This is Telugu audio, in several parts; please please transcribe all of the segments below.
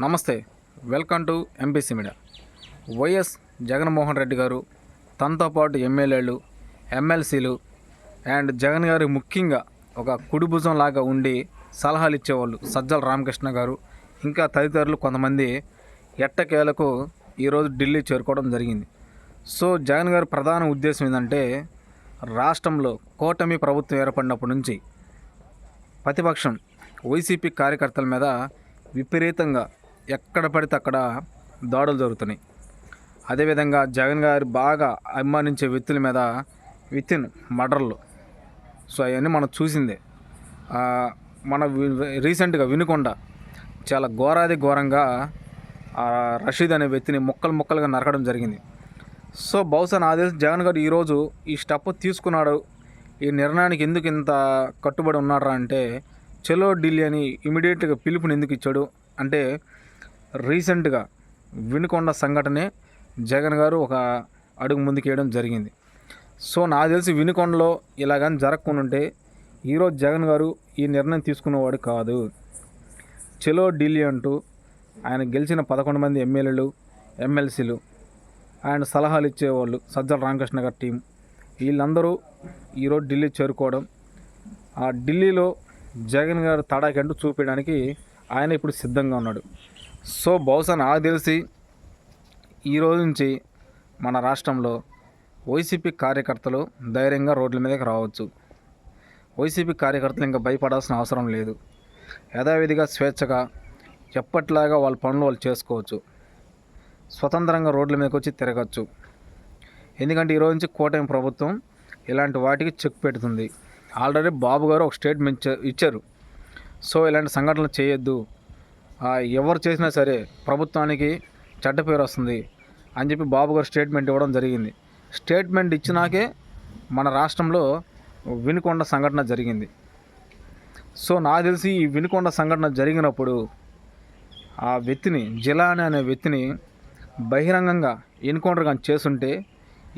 నమస్తే welcome to MPC media YS Jaganmohan Reddy garu తనతో పాటు ఎమ్మెల్యేలు ఎమ్మెల్సీలు అండ్ జగన్ గారు ముఖ్యంగా ఒక కుడిభుజం లాగా ఉండి సలహాలు ఇచ్చేవాళ్ళు సజ్జల రామకృష్ణ గారు ఇంకా తదితరులు కొంతమంది ఎట్టకేలకు ఈరోజు ఢిల్లీ చేరుకోవడం జరిగింది. సో జగన్ గారి ప్రధాన ఉద్దేశం ఏంటంటే రాష్ట్రంలో కూటమి ప్రభుత్వం ఏర్పడినప్పటి నుంచి ప్రతిపక్షం వైసీపీ కార్యకర్తల మీద విపరీతంగా ఎక్కడ పడితే అక్కడ దాడులు జరుగుతున్నాయి. అదేవిధంగా జగన్ గారు బాగా అభిమానించే వ్యక్తుల మీద విత్ ఇన్ మర్డర్లు సో అవన్నీ మనం చూసిందే. మన రీసెంట్గా వినుకొండ చాలా ఘోరాది ఘోరంగా రషీద్ అనే వ్యక్తిని ముక్కలు ముక్కలుగా నరకడం జరిగింది. సో బహుశా నా తెలిసి జగన్ గారు ఈరోజు ఈ స్టెప్ తీసుకున్నాడు. ఈ నిర్ణయానికి ఎందుకు ఇంత కట్టుబడి ఉన్నారా అంటే చెలో ఢిల్లీ అని ఇమీడియట్గా పిలుపుని ఎందుకు ఇచ్చాడు? అంటే రీసెంట్గా వినుకొండ సంఘటనే జగన్ గారు ఒక అడుగు ముందుకేయడం జరిగింది. సో నాకు తెలిసి వినుకొండలో ఇలాగని కానీ జరగకుండా ఉంటే ఈరోజు జగన్ గారు ఈ నిర్ణయం తీసుకునేవాడు కాదు. చెలో ఢిల్లీ అంటూ ఆయన గెలిచిన పదకొండు మంది ఎమ్మెల్యేలు ఎమ్మెల్సీలు ఆయన సలహాలు ఇచ్చేవాళ్ళు సజ్జల రామకృష్ణ గారి టీం. వీళ్ళందరూ ఈరోజు ఢిల్లీ చేరుకోవడం ఆ ఢిల్లీలో జగన్ గారు తడాకంటూ చూపించడానికి ఆయన ఇప్పుడు సిద్ధంగా ఉన్నాడు. సో బహుశా నాకు తెలిసి ఈ రోజు నుంచి మన రాష్ట్రంలో వైసీపీ కార్యకర్తలు ధైర్యంగా రోడ్ల మీదకి రావచ్చు. వైసీపీ కార్యకర్తలు ఇంకా భయపడాల్సిన అవసరం లేదు. యథావిధిగా స్వేచ్ఛగా ఎప్పట్లాగా వాళ్ళ పనులు వాళ్ళు చేసుకోవచ్చు. స్వతంత్రంగా రోడ్ల మీదకి వచ్చి తిరగచ్చు. ఎందుకంటే ఈరోజు నుంచి కూటమి ప్రభుత్వం ఇలాంటి వాటికి చెక్ పెడుతుంది. ఆల్రెడీ బాబు గారు ఒక స్టేట్మెంట్ ఇచ్చారు. సో ఇలాంటి సంఘటనలు చేయొద్దు. ఎవరు చేసినా సరే ప్రభుత్వానికి చెడ్డ పేరు వస్తుంది అని చెప్పి బాబు గారు స్టేట్మెంట్ ఇవ్వడం జరిగింది. స్టేట్మెంట్ ఇచ్చినాకే మన రాష్ట్రంలో వినుకొండ సంఘటన జరిగింది. సో నాకు తెలిసి ఈ వినుకొండ సంఘటన జరిగినప్పుడు ఆ వ్యక్తిని జిలాని అనే వ్యక్తిని బహిరంగంగా ఎన్కౌంటర్ కానీ చేస్తుంటే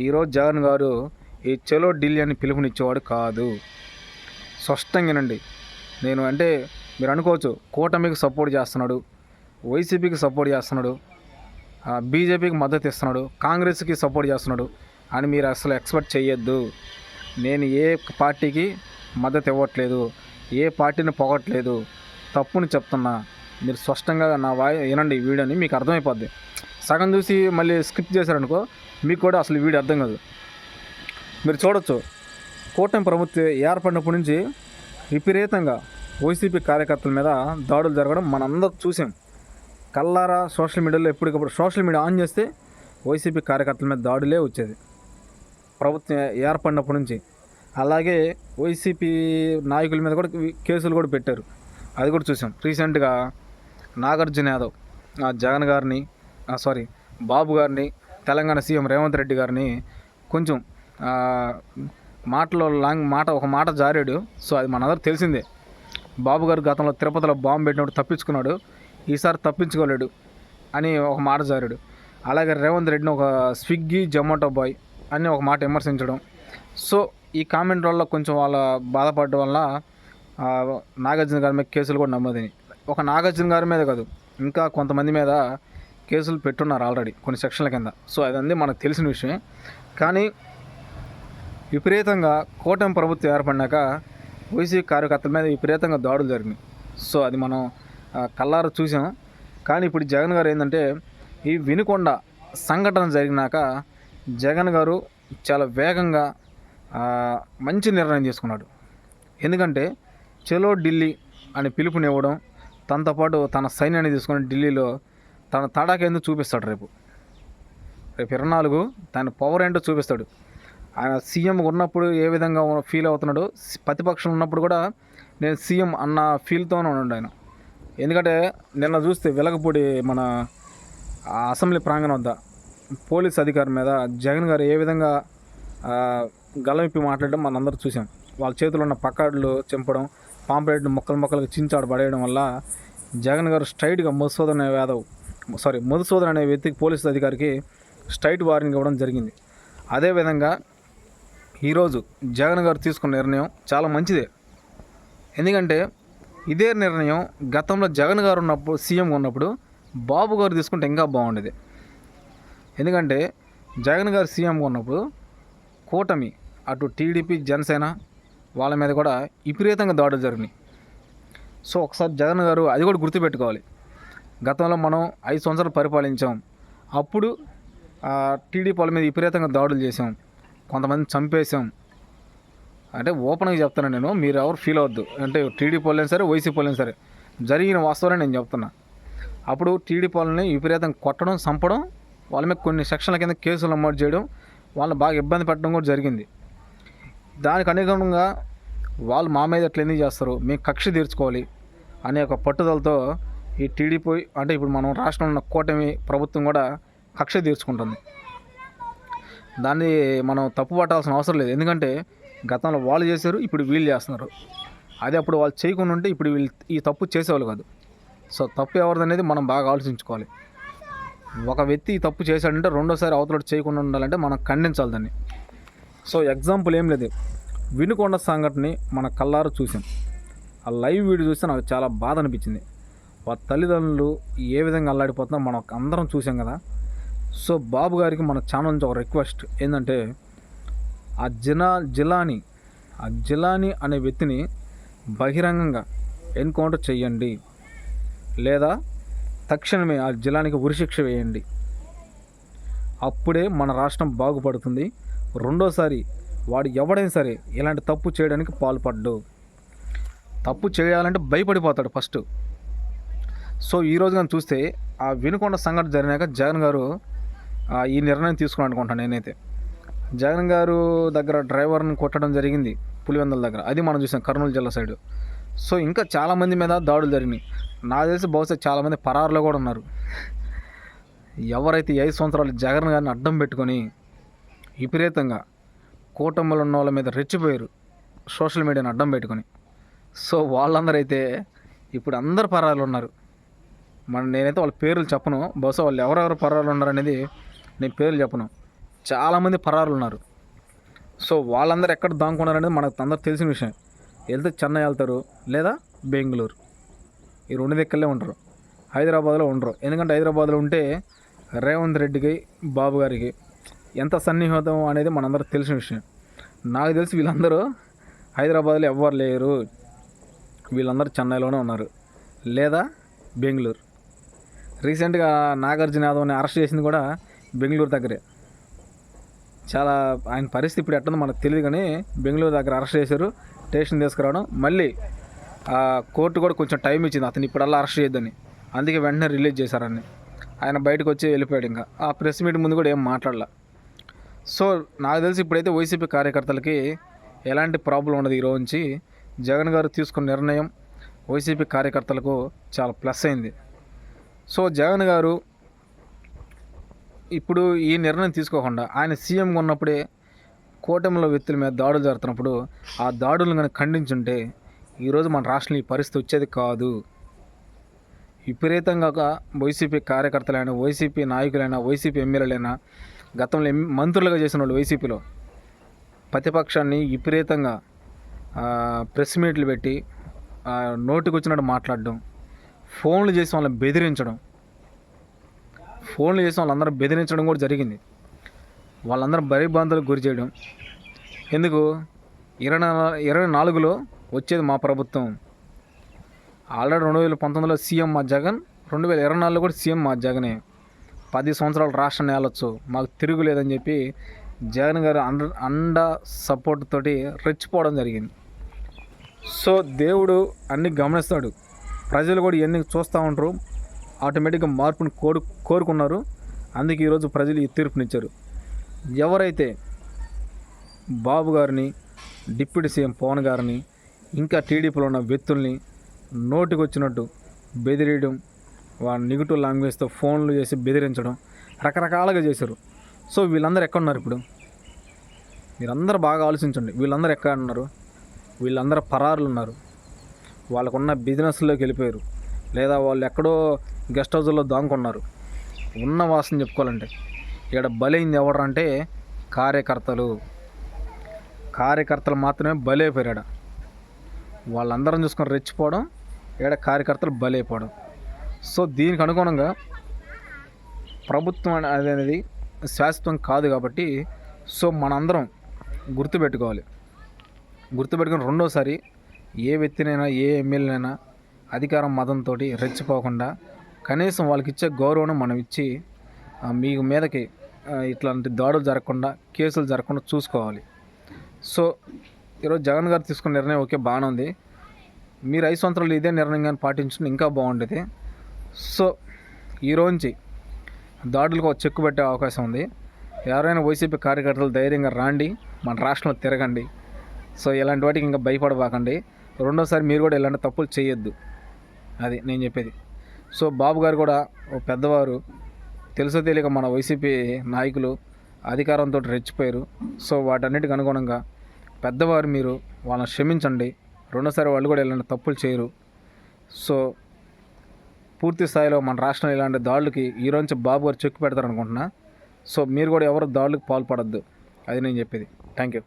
ఈరోజు జగన్ గారు ఈ చలో ఢిల్లీ అని పిలుపునిచ్చేవాడు కాదు. స్పష్టంగానండి. నేను అంటే మీరు అనుకోవచ్చు కూటమికి సపోర్ట్ చేస్తున్నాడు వైసీపీకి సపోర్ట్ చేస్తున్నాడు బీజేపీకి మద్దతు ఇస్తున్నాడు కాంగ్రెస్కి సపోర్ట్ చేస్తున్నాడు అని మీరు అసలు ఎక్స్పెక్ట్ చేయొద్దు. నేను ఏ పార్టీకి మద్దతు ఇవ్వట్లేదు ఏ పార్టీని పొగట్లేదు తప్పుని చెప్తున్నా. మీరు స్పష్టంగా నా వాయి వినండి వీడని వీడియోని మీకు అర్థమైపోద్ది. సగం చూసి మళ్ళీ స్కిప్ చేశారనుకో మీకు కూడా అసలు ఈ వీడియో అర్థం కాదు. మీరు చూడొచ్చు కూటమి ప్రభుత్వం ఏర్పడినప్పటి నుంచి విపరీతంగా వైసీపీ కార్యకర్తల మీద దాడులు జరగడం మనందరూ చూసాం. కల్లారా సోషల్ మీడియాలో ఎప్పటికప్పుడు సోషల్ మీడియా ఆన్ చేస్తే వైసీపీ కార్యకర్తల మీద దాడులే వచ్చేది. ప్రభుత్వం ఏర్పడినప్పటి నుంచి. అలాగే వైసీపీ నాయకుల మీద కూడా కేసులు కూడా పెట్టారు. అది కూడా చూసాం. రీసెంట్గా నాగార్జున యాదవ్ ఆ జగన్ గారిని సారీ బాబు గారిని తెలంగాణ సీఎం రేవంత్ రెడ్డి గారిని కొంచెం మాటలో లాంగ్ మాట ఒక మాట జారాడు. సో అది మనందరూ తెలిసిందే. బాబు గారు గతంలో తిరుపతిలో బాంబు పెట్టినప్పుడు తప్పించుకున్నాడు. ఈసారి తప్పించుకోలేడు అని ఒక మాట జారాడు. అలాగే రేవంత్ రెడ్డిని ఒక స్విగ్గీ జొమాటో బాయ్ అని ఒక మాట విమర్శించడం. సో ఈ కామెంట్ వల్ల కొంచెం వాళ్ళ బాధపడడం వల్ల నాగార్జున గారి మీద కేసులు కూడా నమ్మదని ఒక నాగార్జున గారి మీద కాదు ఇంకా కొంతమంది మీద కేసులు పెట్టున్నారు ఆల్రెడీ కొన్ని సెక్షన్ల కింద. సో అదంది మనకు తెలిసిన విషయమే. కానీ విపరీతంగా కూటమి ప్రభుత్వం ఏర్పడినాక వైసీపీ కార్యకర్తల మీద విపరీతంగా దాడులు జరిగినాయి. సో అది మనం కల్లారు చూసాం. కానీ ఇప్పుడు జగన్ గారు ఏంటంటే ఈ వినుకొండ సంఘటన జరిగినాక జగన్ గారు చాలా వేగంగా మంచి నిర్ణయం తీసుకున్నాడు. ఎందుకంటే చలో ఢిల్లీ అని పిలుపునివ్వడం తనతో పాటు తన సైన్యాన్ని తీసుకొని ఢిల్లీలో తన తడాకేందుకు చూపిస్తాడు రేపు. రేపు ఇరవై నాలుగు తన పవర్ ఏంటో చూపిస్తాడు. ఆయన సీఎం ఉన్నప్పుడు ఏ విధంగా ఫీల్ అవుతున్నాడో ప్రతిపక్షం ఉన్నప్పుడు కూడా నేను సీఎం అన్న ఫీల్తోనే ఉన్నాడు ఆయన. ఎందుకంటే నిన్న చూస్తే వెలగపూడి మన అసెంబ్లీ ప్రాంగణం వద్ద పోలీస్ అధికారి మీద జగన్ గారు ఏ విధంగా గలమిప్పి మాట్లాడడం మనందరూ చూసాం. వాళ్ళ చేతిలో ఉన్న పక్కాడులు చింపడం పాంప్లెట్ మొక్కలు మొక్కలకు చించాడు పడేయడం వల్ల జగన్ గారు స్ట్రైట్గా మధుసూదన్ అనే యాదవ్ సారీ మధుసూదన్ అనే వ్యక్తికి పోలీస్ అధికారికి స్ట్రైట్ వార్నింగ్ ఇవ్వడం జరిగింది. అదేవిధంగా ఈరోజు జగన్ గారు తీసుకున్న నిర్ణయం చాలా మంచిదే. ఎందుకంటే ఇదే నిర్ణయం గతంలో జగన్ గారు ఉన్నప్పుడు సీఎం ఉన్నప్పుడు బాబు గారు తీసుకుంటే ఇంకా బాగుండేది. ఎందుకంటే జగన్ గారు సీఎం ఉన్నప్పుడు కూటమి అటు టీడీపీ జనసేన వాళ్ళ మీద కూడా విపరీతంగా దాడులు జరిగినాయి. సో ఒకసారి జగన్ గారు అది కూడా గుర్తుపెట్టుకోవాలి. గతంలో మనం ఐదు సంవత్సరాలు పరిపాలించాం. అప్పుడు ఆ, టీడీపీ వాళ్ళ మీద విపరీతంగా దాడులు చేసాం కొంతమంది చంపేసాం అంటే ఓపెన్గా చెప్తాను నేను మీరు ఎవరు ఫీల్ అవ్వద్దు. అంటే టీడీపీ వాళ్ళైనా సరే వైసీపీ పోలేని సరే జరిగిన వాస్తవాన్ని నేను చెప్తున్నా. అప్పుడు టీడీ పోలని విపరీతంగా కొట్టడం చంపడం వాళ్ళ మీద కొన్ని సెక్షన్ల కింద కేసులు నమోదు చేయడం వాళ్ళని బాగా ఇబ్బంది పెట్టడం కూడా జరిగింది. దానికి అనుగుణంగా వాళ్ళు మా మీద ఎట్లా ఎందుకు చేస్తారు? మేము కక్ష తీర్చుకోవాలి అనే ఒక పట్టుదలతో ఈ టీడీపీ అంటే ఇప్పుడు మనం రాష్ట్రంలో ఉన్న కూటమి ప్రభుత్వం కూడా కక్ష తీర్చుకుంటుంది. దాన్ని మనం తప్పు పట్టాల్సిన అవసరం లేదు. ఎందుకంటే గతంలో వాళ్ళు చేశారు ఇప్పుడు వీళ్ళు చేస్తున్నారు. అదే అప్పుడు వాళ్ళు చేయకుండా ఉంటే ఇప్పుడు వీళ్ళు ఈ తప్పు చేసేవాళ్ళు కాదు. సో తప్పు ఎవరిదనేది మనం బాగా ఆలోచించుకోవాలి. ఒక వ్యక్తి ఈ తప్పు చేశాడంటే రెండోసారి అవతల చేయకుండా ఉండాలంటే మనం ఖండించాలి దాన్ని. సో ఎగ్జాంపుల్ ఏం లేదు. వినుకొండ సంఘటనని మన కల్లారు చూసాం. ఆ లైవ్ వీడియో చూస్తే నాకు చాలా బాధ అనిపించింది. వాళ్ళ తల్లిదండ్రులు ఏ విధంగా అల్లాడిపోతున్నా మనం అందరం చూసాం కదా. సో బాబు గారికి మన ఛానల్ నుంచి ఒక రిక్వెస్ట్ ఏంటంటే ఆ జినా జిలాని ఆ జిలాని అనే వ్యక్తిని బహిరంగంగా ఎన్కౌంటర్ చేయండి లేదా తక్షణమే ఆ జిలానికి ఉరిశిక్ష వేయండి. అప్పుడే మన రాష్ట్రం బాగుపడుతుంది. రెండోసారి వాడు ఎవడైనా సరే ఇలాంటి తప్పు చేయడానికి పాల్పడ్డు. తప్పు చేయాలంటే భయపడిపోతాడు ఫస్ట్. సో ఈరోజు కానీ చూస్తే ఆ వినుకొండ సంఘటన జరిగినాక జగన్ గారు ఈ నిర్ణయం తీసుకున్నాను అనుకుంటాను నేనైతే. జగన్ గారు దగ్గర డ్రైవర్ని కొట్టడం జరిగింది పులివెందల దగ్గర. అది మనం చూసాం కర్నూలు జిల్లా సైడ్. సో ఇంకా చాలామంది మీద దాడులు జరిగినాయి. నాకు తెలిసి బహుశా చాలామంది పరారులో కూడా ఉన్నారు. ఎవరైతే ఐదు సంవత్సరాలు జగన్ గారిని అడ్డం పెట్టుకొని విపరీతంగా కూటమిలో ఉన్న వాళ్ళ మీద రెచ్చిపోయారు సోషల్ మీడియాని అడ్డం పెట్టుకొని. సో వాళ్ళందరూ అయితే ఇప్పుడు అందరు పరాలు ఉన్నారు. మన నేనైతే వాళ్ళ పేర్లు చెప్పను. బహుశా వాళ్ళు ఎవరెవరు పరాలు ఉన్నారనేది నేను పేర్లు చెప్పను. చాలామంది పరారులు ఉన్నారు సో వాళ్ళందరూ ఎక్కడ దాంకున్నారు అనేది మనకు అందరూ తెలిసిన విషయం. వెళ్తే చెన్నై వెళ్తారు లేదా బెంగళూరు. ఈ రెండు దిక్కలే ఉంటారు హైదరాబాద్లో ఉండరు. ఎందుకంటే హైదరాబాద్లో ఉంటే రేవంత్ రెడ్డికి బాబు గారికి ఎంత సన్నిహితం అనేది మనందరూ తెలిసిన విషయం. నాకు తెలిసి వీళ్ళందరూ హైదరాబాద్లో ఎవ్వరు లేరు. వీళ్ళందరూ చెన్నైలోనే ఉన్నారు లేదా బెంగళూరు. రీసెంట్గా నాగార్జున యాదవ్ని అరెస్ట్ చేసింది కూడా బెంగళూరు దగ్గరే. చాలా ఆయన పరిస్థితి ఇప్పుడు ఎట్టుందో మనకు తెలియదు కానీ బెంగళూరు దగ్గర అరెస్ట్ చేశారు స్టేషన్ తీసుకురావడం. మళ్ళీ ఆ కోర్టు కూడా కొంచెం టైం ఇచ్చింది అతను ఇప్పుడల్లా అరెస్ట్ చేయొద్దని. అందుకే వెంటనే రిలీజ్ చేశారని ఆయన బయటకు వచ్చి వెళ్ళిపోయాడు ఇంకా. ఆ ప్రెస్ మీట్ ముందు కూడా ఏం మాట్లాడలే. సో నాకు తెలిసి ఇప్పుడైతే వైసీపీ కార్యకర్తలకి ఎలాంటి ప్రాబ్లం ఉండదు ఈరోజు నుంచి. జగన్ గారు తీసుకున్న నిర్ణయం వైసీపీ కార్యకర్తలకు చాలా ప్లస్ అయింది. సో జగన్ గారు ఇప్పుడు ఈ నిర్ణయం తీసుకోకుండా ఆయన సీఎంగా ఉన్నప్పుడే కూటమిలో వ్యక్తుల మీద దాడులు జరుగుతున్నప్పుడు ఆ దాడులను కనుక ఖండించుంటే ఈరోజు మన రాష్ట్రంలో ఈ పరిస్థితి వచ్చేది కాదు. విపరీతంగా ఒక వైసీపీ కార్యకర్తలైన వైసీపీ నాయకులైనా వైసీపీ ఎమ్మెల్యేలైనా గతంలో మంత్రులుగా చేసిన వాళ్ళు వైసీపీలో ప్రతిపక్షాన్ని విపరీతంగా ప్రెస్ మీట్లు పెట్టి నోటికొచ్చినట్టు వచ్చినట్టు మాట్లాడడం ఫోన్లు చేసి వాళ్ళని బెదిరించడం ఫోన్లు చేసి వాళ్ళందరూ బెదిరించడం కూడా జరిగింది. వాళ్ళందరూ భయభ్రాంతులకు గురి చేయడం. ఎందుకు? ఇరవై ఇరవై నాలుగులో వచ్చేది మా ప్రభుత్వం. ఆల్రెడీ రెండు వేల పంతొమ్మిదిలో సీఎం మా జగన్ రెండు వేల ఇరవై నాలుగులో కూడా సీఎం మా జగనే. పది సంవత్సరాలు రాష్ట్రాన్ని వెళ్ళొచ్చు మాకు తిరుగులేదని చెప్పి జగన్ గారు అండ అండ సపోర్ట్ తోటి రెచ్చిపోవడం జరిగింది. సో దేవుడు అన్ని గమనిస్తాడు. ప్రజలు కూడా ఇవన్నీ చూస్తూ ఉంటారు. ఆటోమేటిక్గా మార్పును కోరు కోరుకున్నారు. అందుకే ఈరోజు ప్రజలు ఈ తీర్పునిచ్చారు. ఎవరైతే బాబు గారిని డిప్యూటీ సీఎం పవన్ గారిని ఇంకా టీడీపీలో ఉన్న వ్యక్తుల్ని నోటికి వచ్చినట్టు బెదిరియడం వాళ్ళ నెగిటివ్ లాంగ్వేజ్తో ఫోన్లు చేసి బెదిరించడం రకరకాలుగా చేశారు. సో వీళ్ళందరూ ఎక్కడ ఉన్నారు ఇప్పుడు? మీరందరూ బాగా ఆలోచించండి. వీళ్ళందరూ ఎక్కడ ఉన్నారు? వీళ్ళందరూ పరారులు ఉన్నారు వాళ్ళకున్న బిజినెస్లోకి వెళ్ళిపోయారు. లేదా వాళ్ళు ఎక్కడో గెస్ట్ హౌస్లో దాంకున్నారు. ఉన్న వాసన చెప్పుకోవాలంటే. ఇక్కడ బలైంది ఎవరు అంటే కార్యకర్తలు. కార్యకర్తలు మాత్రమే బలైపోయారు ఈడ వాళ్ళందరం చూసుకొని రెచ్చిపోవడం ఈడ కార్యకర్తలు బలైపోవడం. సో దీనికి అనుగుణంగా ప్రభుత్వం అనేది శాశ్వతం కాదు కాబట్టి సో మనందరం గుర్తుపెట్టుకోవాలి. గుర్తుపెట్టుకుని రెండోసారి ఏ వ్యక్తినైనా ఏ ఎమ్మెల్యేనైనా అధికారం మతంతో రెచ్చిపోకుండా కనీసం వాళ్ళకి ఇచ్చే గౌరవం మనం ఇచ్చి మీ మీదకి ఇట్లాంటి దాడులు జరగకుండా కేసులు జరగకుండా చూసుకోవాలి. సో ఈరోజు జగన్ గారు తీసుకున్న నిర్ణయం ఓకే బాగానే ఉంది. మీరు ఐదు సంవత్సరాలు ఇదే నిర్ణయం కానీ పాటించడం ఇంకా బాగుండేది. సో ఈరోజు దాడులకు చెక్కు పెట్టే అవకాశం ఉంది. ఎవరైనా వైసీపీ కార్యకర్తలు ధైర్యంగా రాండి మన రాష్ట్రంలో తిరగండి. సో ఇలాంటి వాటికి ఇంకా భయపడబాకండి. రెండోసారి మీరు కూడా ఇలాంటి తప్పులు చేయొద్దు. అది నేను చెప్పేది. సో బాబు గారు కూడా ఓ పెద్దవారు. తెలుసో తెలియక మన వైసీపీ నాయకులు అధికారంతో రెచ్చిపోయారు. సో వాటన్నిటికి అనుగుణంగా పెద్దవారు మీరు వాళ్ళని క్షమించండి. రెండోసారి వాళ్ళు కూడా ఇలాంటి తప్పులు చేయరు. సో పూర్తి స్థాయిలో మన రాష్ట్రంలో ఇలాంటి దాడులకి ఈరోజు బాబు గారు చెక్కు పెడతారు అనుకుంటున్నా సో మీరు కూడా ఎవరు దాడులకు పాల్పడద్దు. అది నేను చెప్పేది. Thank you